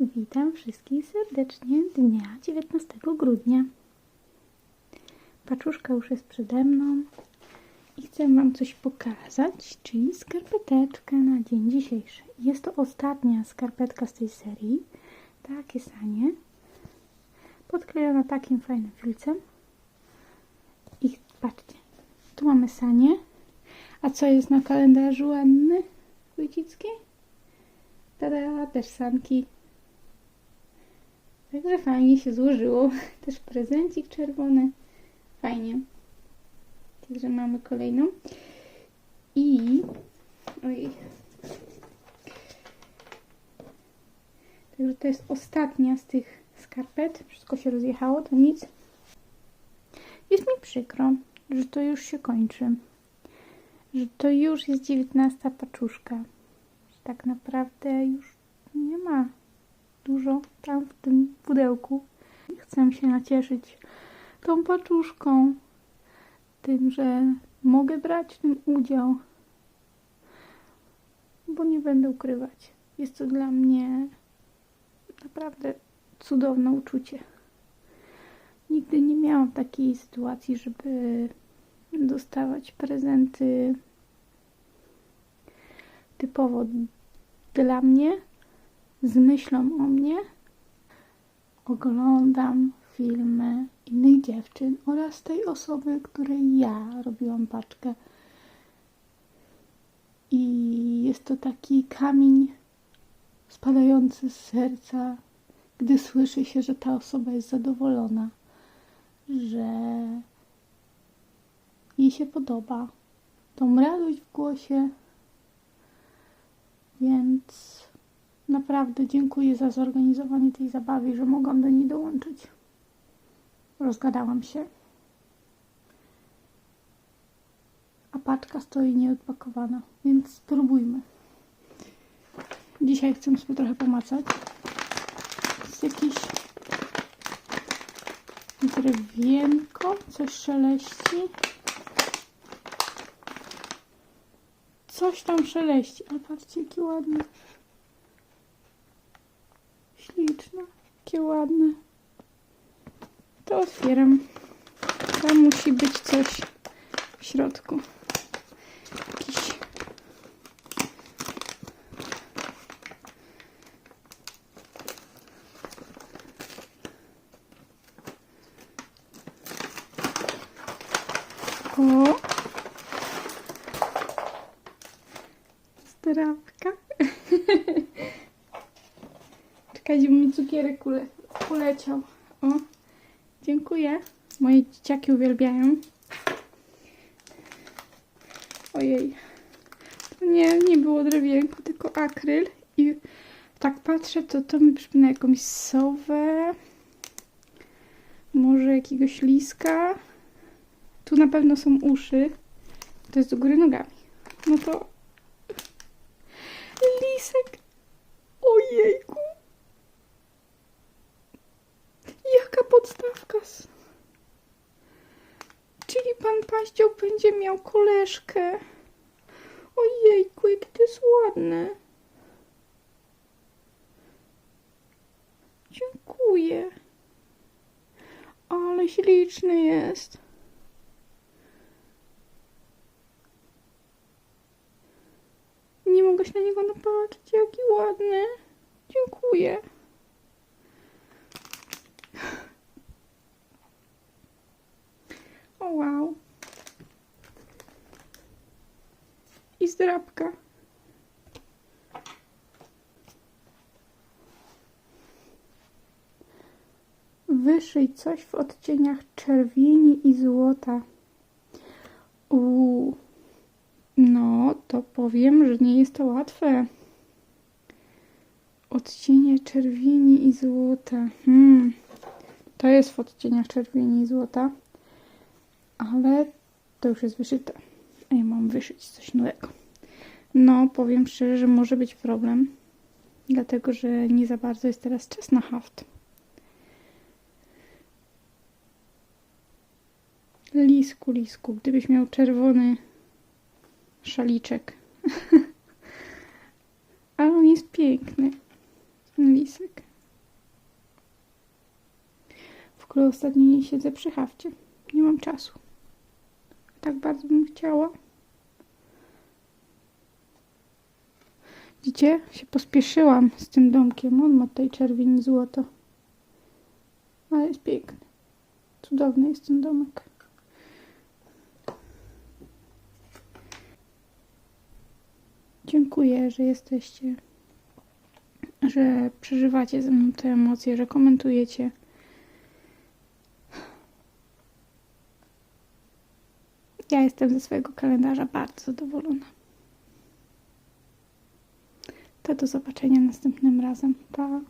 Witam wszystkich serdecznie dnia 19 grudnia. Paczuszka już jest przede mną i chcę Wam coś pokazać, czyli skarpeteczkę na dzień dzisiejszy. Jest to ostatnia skarpetka z tej serii. Takie sanie. Podklejona takim fajnym filcem. I patrzcie, tu mamy sanie. A co jest na kalendarzu Anny Wójcickiej? Tada, też sanki. Także fajnie się złożyło. Też prezencik czerwony. Fajnie. Także mamy kolejną. I... Ojej. Także to jest ostatnia z tych skarpet. Wszystko się rozjechało, to nic. Jest mi przykro, że to już się kończy. Że to już jest dziewiętnasta paczuszka. Że tak naprawdę już nie ma dużo tam w tym pudełku. Chcę się nacieszyć tą paczuszką, tym, że mogę brać w tym udział, bo nie będę ukrywać. Jest to dla mnie naprawdę cudowne uczucie. Nigdy nie miałam takiej sytuacji, żeby dostawać prezenty typowo dla mnie, z myślą o mnie. Oglądam filmy innych dziewczyn oraz tej osoby, której ja robiłam paczkę. I jest to taki kamień spadający z serca, gdy słyszy się, że ta osoba jest zadowolona, że jej się podoba. Tą radość w głosie. Więc naprawdę dziękuję za zorganizowanie tej zabawy, że mogłam do niej dołączyć. Rozgadałam się. A paczka stoi nieodpakowana, więc spróbujmy. Dzisiaj chcę sobie trochę pomacać. Jest jakiś drewienko, coś szeleści. Coś tam szeleści, ale patrzcie, jaki ładny. Śliczne, jakie ładne. To otwieram. Tam musi być coś w środku. Jakiś O! Zdrawka. Bo mi cukierek ule uleciał. O, dziękuję. Moje dzieciaki uwielbiają. Ojej. To nie, nie było drewienko, tylko akryl. I tak patrzę, to to mi przypomina jakąś sowę. Może jakiegoś liska. Tu na pewno są uszy. To jest do góry nogami. No to... Lisek. Ojejku. Podstawka. Czyli pan Paździoł będzie miał koleżkę. Ojejku, jakie to jest ładne. Dziękuję. Ale śliczny jest. Nie mogę się na niego napatrzeć. Jaki ładny. Dziękuję. Wow. I zdrabka. Wyszyj coś w odcieniach czerwieni i złota. Uuu. No, to powiem, że nie jest to łatwe. Odcienie czerwieni i złota. Hmm. To jest w odcieniach czerwieni i złota. Ale to już jest wyszyte. A ja mam wyszyć coś nowego. No, powiem szczerze, że może być problem. Dlatego, że nie za bardzo jest teraz czas na haft. Lisku, lisku, gdybyś miał czerwony szaliczek. Ale on jest piękny. Lisek. ogóle ostatnio nie siedzę przy hafcie. Nie mam czasu. Tak bardzo bym chciała. Widzicie? Się pospieszyłam z tym domkiem. On ma tutaj czerwień złoto. Ale jest piękny. Cudowny jest ten domek. Dziękuję, że jesteście, że przeżywacie ze mną te emocje, że komentujecie. Ja jestem ze swojego kalendarza bardzo zadowolona. To do zobaczenia następnym razem. Pa!